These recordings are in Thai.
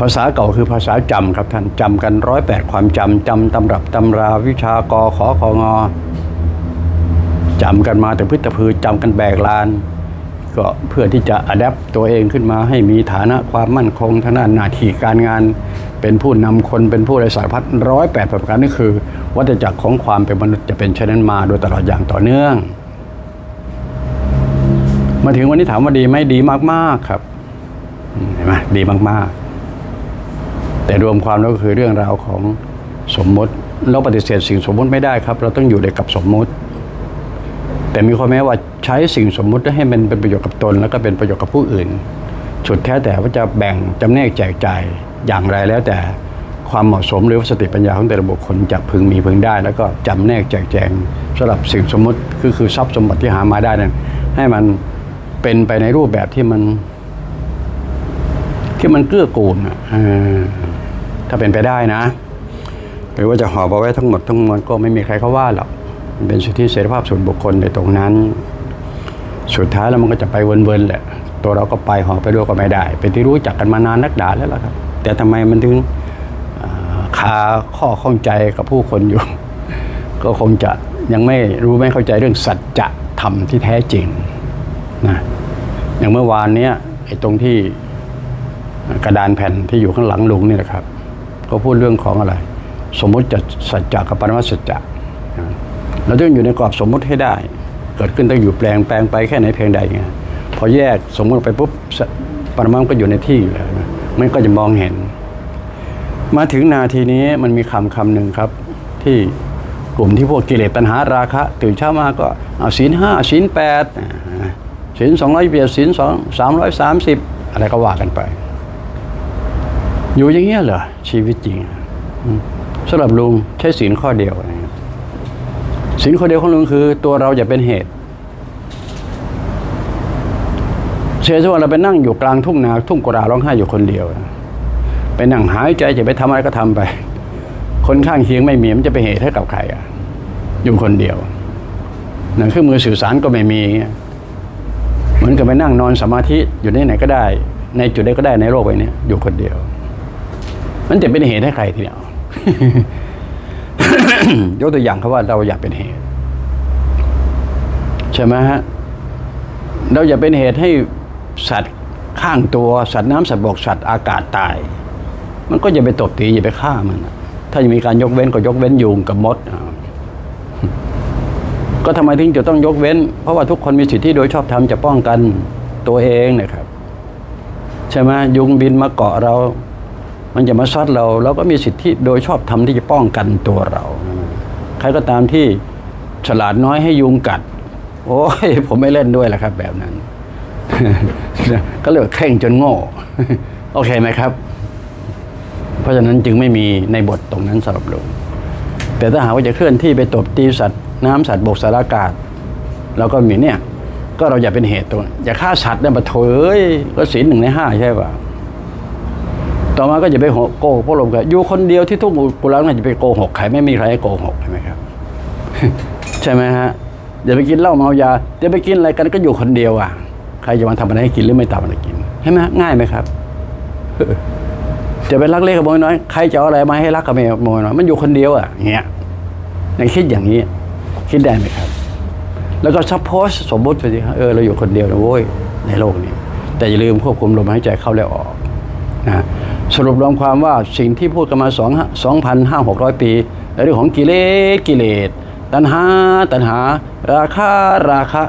ภาษาเก่าคือภาษาจำครับท่านจำกันร้อยแปดความจำจำตำรับตำราวิชากอขอของอจำกันมาแต่พืชพือจำกันแบกลาน ก็เพื่อที่จะอัดแอปตัวเองขึ้นมาให้มีฐานะความมั่นคงทางด้านหน้าที่การงาน เป็นผู้นำคนเป็นผู้ไรสารพัดร้อยแปดประการนี่คือ วัฏจักรของความเป็นมนุษย์จะเป็นเช่นนั้นมาโดยตลอดอย่างต่อเนื่อง มาถึงวันนี้ถามว่าดีไหมดีมากๆครับเห็นไหมดีมากๆ แต่รวมความแล้วก็คือเรื่องราวของสมมติเราปฏิเสธสิ่งสมมติไม่ได้ครับ เราต้องอยู่ในกับสมมติ แต่มีข้อแม้ว่าใช้สิ่งสมมุติให้มันเป็นประโยชน์กับตน แล้วก็เป็นประโยชน์กับผู้อื่นสุดแท้แต่ว่าจะแบ่งจำแนกแจกจ่ายอย่างไรแล้วแต่ความเหมาะสมหรือว่าสติปัญญาของแต่ละบุคคลจะพึงมีพึงได้ แล้วก็จำแนกแจกแจงสำหรับสิ่งสมมติคือคือทรัพย์สมบัติที่หามาได้นั้นให้มันเป็นไปในรูปแบบที่มัน ที่มันเกื้อกูลอะ ถ้าเป็นไปได้นะ หรือว่าจะหอบเอาไว้ทั้งหมดทั้งมวลก็ไม่มีใครเขาว่าหรอกมันเป็นสิทธิเสรีภาพส่วนบุคคลในตรงนั้น สุดท้ายแล้วมันก็จะไปเวินๆแหละ ตัวเราก็ไปหอบไปด้วยก็ไม่ได้ เป็นที่รู้จักกันมานานนักด่าแล้วล่ะครับ แต่ทำไมมันถึงคาข้อข้องใจกับผู้คนอยู่ ก็คงจะยังไม่รู้ไม่เข้าใจเรื่องสัจธรรมที่แท้จริงนะอย่างเมื่อวานเนี้ยไอ้ตรงที่กระดานแผ่นที่อยู่ข้างหลังลุงนี่แหละครับ ก็พูดเรื่องของอะไร สมมุติจะสัจจะกับปรมัตสัจจะเราต้องอยู่ในกรอบสมมุติให้ได้ เกิดขึ้นต้องอยู่แปลงแปลงไปแค่ไหนเพียงใดไงพอแยกสมมุติไปปุ๊บปรมัตก็อยู่ในที่อยู่แล้วมันก็จะมองเห็น มาถึงนาทีนี้มันมีคำคำหนึ่งครับ ที่กลุ่มที่พวกกิเลสตัณหาราคะ ตื่นเช้ามาก็เอาศีลห้าศีลแปดศีลสองร้อยเบียศีลสองสามร้อยสามสิบอะไรก็ว่ากันไป อยู่อย่างเงี้ยเหรอชีวิตจริงสำหรับลุงใช้ศีลข้อเดียวศีลข้อเดียวของลุงคือ ตัวเราอย่าเป็นเหตุเชื่อว่าเราไปนั่งอยู่กลางทุ่งนาทุ่งกราร้องไห้อยู่คนเดียวไปนั่งหายใจจะไปทำอะไรก็ทำไป คนข้างเคียงไม่มีมันจะไปเหตุให้กับใครอะ อยู่คนเดียวหนังเครื่องมือสื่อสารก็ไม่มีเงี้ยเหมือนกับไปนั่งนอนสมาธิอยู่ที่ไหนก็ได้ ในจุดใดก็ได้ในโลกใบนี้อยู่คนเดียว มันจะเป็นเหตุให้ใครทีเดียวยกตัวอย่างเขาว่าเราอยากเป็นเหตุ ใช่ไหมฮะเราอย่าเป็นเหตุให้สัตว์ข้างตัวสัตว์น้ำสัตว์บกสัตว์อากาศตาย มันก็อย่าไปตบตีอย่าไปฆ่ามัน ถ้าจะมีการยกเว้นก็ยกเว้นยุงกับมด ก็ทำไมถึงจะต้องยกเว้น เพราะว่าทุกคนมีสิทธิโดยชอบธรรมจะป้องกันตัวเองนะครับ ใช่ไหมยุงบินมาเกาะเรา มันจะมาซัดเราเราก็มีสิทธิโดยชอบธรรมที่จะป้องกันตัวเรา ใครก็ตามที่ฉลาดน้อยให้ยุงกัด โอ้ยผมไม่เล่นด้วยแหละครับ แบบนั้น ก็เรียกว่าเคร่งจนโง่ โอเคไหมครับ เพราะฉะนั้นจึงไม่มีในบทตรงนั้นสำหรับลงแต่ถ้าหากว่าจะเคลื่อนที่ไปตบตีสัตว์ น้ำสัตว์บกสารอากาศเราก็มีเนี่ย ก็เราอย่าเป็นเหตุตัวอย่าฆ่าสัตว์เนี่ยมาโถอยก็ศีลหนึ่งในห้าใช่ป่ะ ต่อมาก็จะไปโกหกพวกลมกันอยู่คนเดียวที่ทุ่งกุลาน่าจะไปโกหกใครไม่มีใครให้โกหกใช่ไหมครับ ใช่ไหมฮะอย่าไปกินเหล้าเมายาจะไปกินอะไรกันก็อยู่คนเดียวอะใครจะมาทำอะไรให้กินหรือไม่ทำอะไรกินใช่ไหมง่ายไหมครับจะไปลักเล็กขโมยน้อยใครจะเอาอะไรมาให้ลักขโมยน้อยมันอยู่คนเดียวอะเงี้ยในคิดอย่างนี้ คิดได้ไหมครับ แล้วก็ซัพโพสสมมติไปสิครับเออเราอยู่คนเดียวนะโว้ยในโลกนี้ แต่อย่าลืมควบคุมลมหายใจเข้าและออกนะ สรุปรวมความว่าสิ่งที่พูดกันมา2 2,500 ปีในเรื่องของกิเลสกิเลสตัณหาตัณหา ราคะราคะ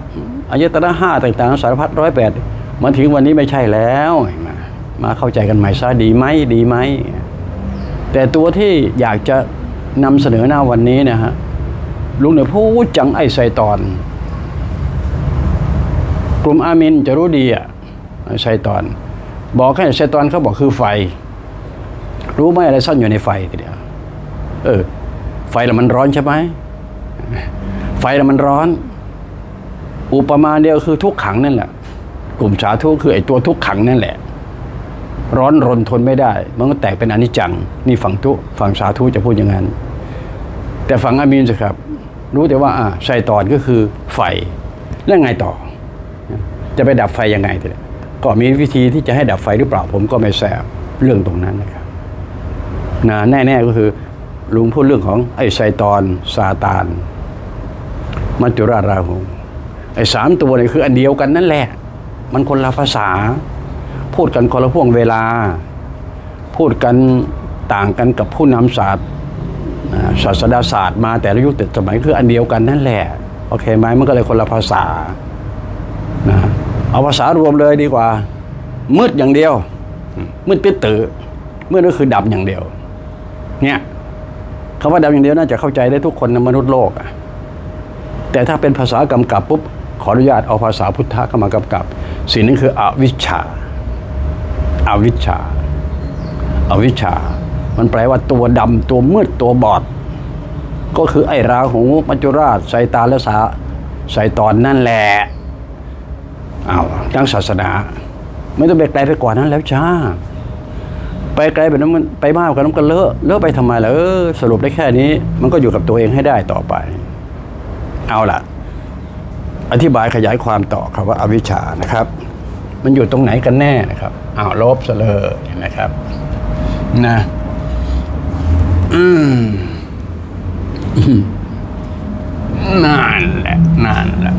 อายตนะห้าต่างๆ สารพัดร้อยแปดมาถึงวันนี้ไม่ใช่แล้วมามาเข้าใจกันใหม่ซะดีไหมดีไหม แต่ตัวที่อยากจะนำเสนอหน้าวันนี้นะฮะลุงเนี่ยพูดจังไอ้ไซตอน กลุ่มอามินจะรู้ดีอะไซตอน บอกให้ไซตอนเขาบอกคือไฟ รู้ไหมอะไรซ่อนอยู่ในไฟทีเดียวเออ ไฟล้วมันร้อนใช่ไหมไฟล้วมันร้อน อุปมาเดียวคือทุกขังนั่นแหละ กลุ่มสาธุคือไอ้ตัวทุกขังนั่นแหละ ร้อนรนทนไม่ได้ มันก็แตกเป็นอนิจจัง นี่ฝั่งทุฝั่งสาธุจะพูดอย่างนั้น แต่ฝั่งอามีนสิครับ รู้แต่ว่าอ่าไซตอนก็คือไฟแล้วไงต่อ จะไปดับไฟยังไงทีเดียวก็มีวิธีที่จะให้ดับไฟหรือเปล่า ผมก็ไม่แทราบเรื่องตรงนั้นนะครับ นะแน่ ๆ ก็คือ ลุงพูดเรื่องของไอ้ไซตอนซาตาน มัจจุราชราหูไอ้สามตัวนี่คืออันเดียวกันนั่นแหละ มันคนละภาษา พูดกันคนละห่วงเวลา พูดกันต่างกันกับผู้นำศาสตร์ศาสดาศาสตร์มาแต่ละยุคแต่สมัยคืออันเดียวกันนั่นแหละโอเคไหมมันก็เลยคนละภาษานะเอาภาษารวมเลยดีกว่า มืดอย่างเดียว มืดปิดตือมืดก็คือดำอย่างเดียว เนี่ยคำว่าดำอย่างเดียวน่าจะเข้าใจได้ทุกคนในมนุษย์โลกอะแต่ถ้าเป็นภาษากำกับปุ๊บขออนุญาตเอาภาษาพุทธะเข้ามากำกับ สิ่งนี้คืออวิชชาอาวิชชาอาวิชชา มันแปลว่าตัวดำตัวมืดตัวบอด ก็คือไอ้ราหูมัจจุราชไซตาและสาไซตอนนั่นแหละอ้าวทั้งศาสนา ไม่ต้องไปไกลไปกว่านั้นแล้วจ้า ไปไกลแบบนั้นมันไปมากกว่านั้นก็เลอะเลอะไปทำไมล่ะเออสรุปได้แค่นี้ มันก็อยู่กับตัวเองให้ได้ต่อไป เอาล่ะ อธิบายขยายความต่อครับว่าอาวิชชานะครับ มันอยู่ตรงไหนกันแน่นะครับอ้าวลบซะเลยนะครับ นะ อืมนั่นแหละนั่นแหละ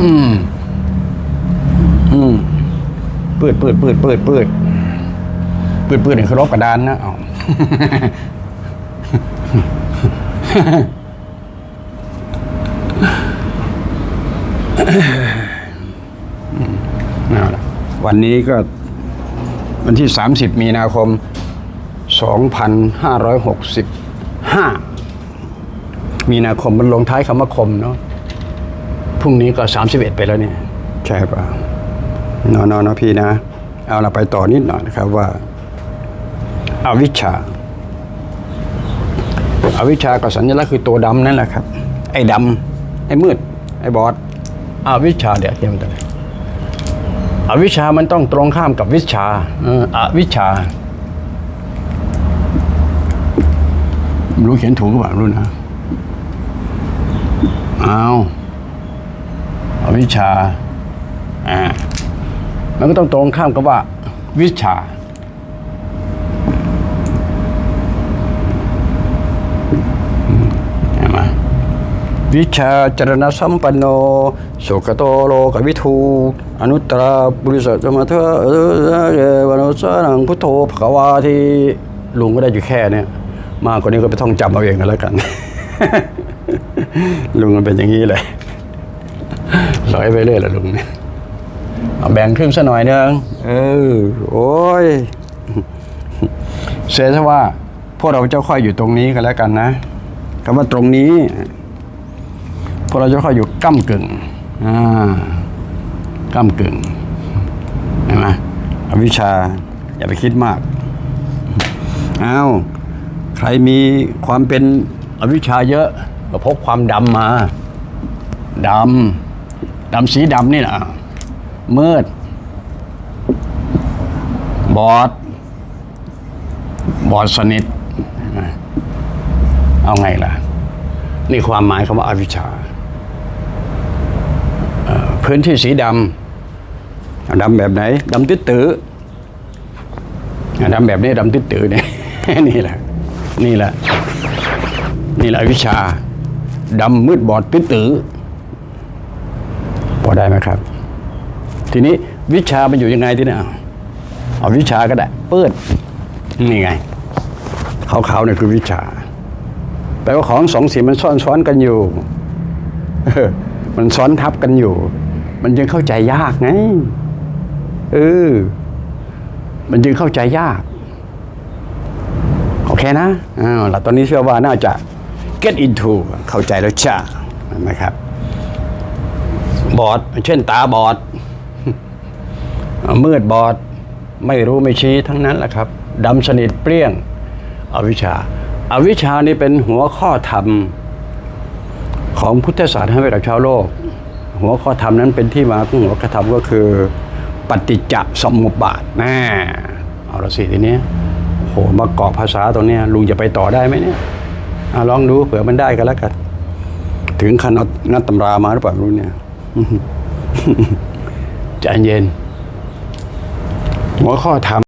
อืม อืมปืดปืดปืดปืดปืด ปืดปืดเนี่ยคือลบกระดานนะเอาะวันนี้ก็วันที่ 30 มีนาคม 2565 มีนาคมมันลงท้ายคำว่าคมเนาะพรุ่งนี้ก็ 31 ไปแล้วเนี่ย ใช่ป่ะนอนนๆพี่นะ เอาเราไปต่อนิดหน่อยนะครับว่า อวิชชาอวิชชากับสัญลักษณ์คือตัวดำนั่นแหละครับ ไอ้ดำไอ้มืด ไอ้บอดอวิชชาเดี๋ยวเทียมตัวอวิชชามันต้องตรงข้ามกับวิชาอวิชชารู้เขียนถูกหรือเปล่ารู้นะเอาอวิชชาอ่ามันก็ต้องตรงข้ามกับว่า วิชา เห็นไหม วิชาจรณสัมปันโนสุขโตโลกวิทูอนุตตรบุริสสมัทเถเออวโนสานังพุทโธภควาที่ลุงก็ได้อยู่แค่เนี้ยมากกว่านี้ก็ไปท่องจำเอาเองกันแล้วกัน ลุงมันเป็นอย่างนี้เลยร้อยไปเรื่อยละลุงเนี่ยเอาแบ่งครึ่งซะหน่อยนึงเออโอ้ยเสียซะว่าพวกเราจะค่อยอยู่ตรงนี้กันแล้วกันนะคำว่าตรงนี้ พวกเราจะค่อยอยู่ก้ากึ่งอ่าก้ากึ่งเห็นไหมอวิชาอย่าไปคิดมากเอาใครมีความเป็นอวิชาเยอะก็พกความดำมาดำดำสีดำนี่นะมืด บอด บอดสนิท เอาไงล่ะ นี่ความหมายคำว่าอาวิชชา พื้นที่สีดำดำแบบไหนดำตื้อตื้อดำแบบนี้ดำตื้อตื้อเนี่ยนี่แหละ นี่แหละ นี่แหละวิชาดำมืดบอดตื้อตื้อพอได้ไหมครับ ทีนี้วิชามันอยู่ยังไงที่นี่เอาวิชาก็ได้ เปิด นี่ไงขาวๆเนี่ยคือวิชาแปลว่าของสองสีมันซ้อนซ้อนกันอยู่ มันซ้อนทับกันอยู่ มันจึงเข้าใจยากไงเออ มันจึงเข้าใจยาก โอเคนะอ้าวแล้วตอนนี้เชื่อว่าน่าจะ get into เข้าใจแล้วจ้านะครับ บอดเช่นตาบอดมืดบอด ไม่รู้ไม่ชี้ทั้งนั้นแหละครับดำสนิทเปรี้ยง อวิชชาอวิชชานี่เป็นหัวข้อธรรมของพุทธศาสนาให้กับชาวโลก หัวข้อธรรมนั้นเป็นที่มาของหัวข้อธรรมก็คือ ปฏิจจสมุปบาทแน่เอาละสิทีนี้โหมาเกาะภาษาตรงนี้ลุงจะไปต่อได้ไหมเนี่ยอลองดูเผื่อมันได้กันแล้วกันถึงขั้นเอางัดตำรามาหรือเปล่ารู้เนี่ยใจเย็น หัวข้อธรรม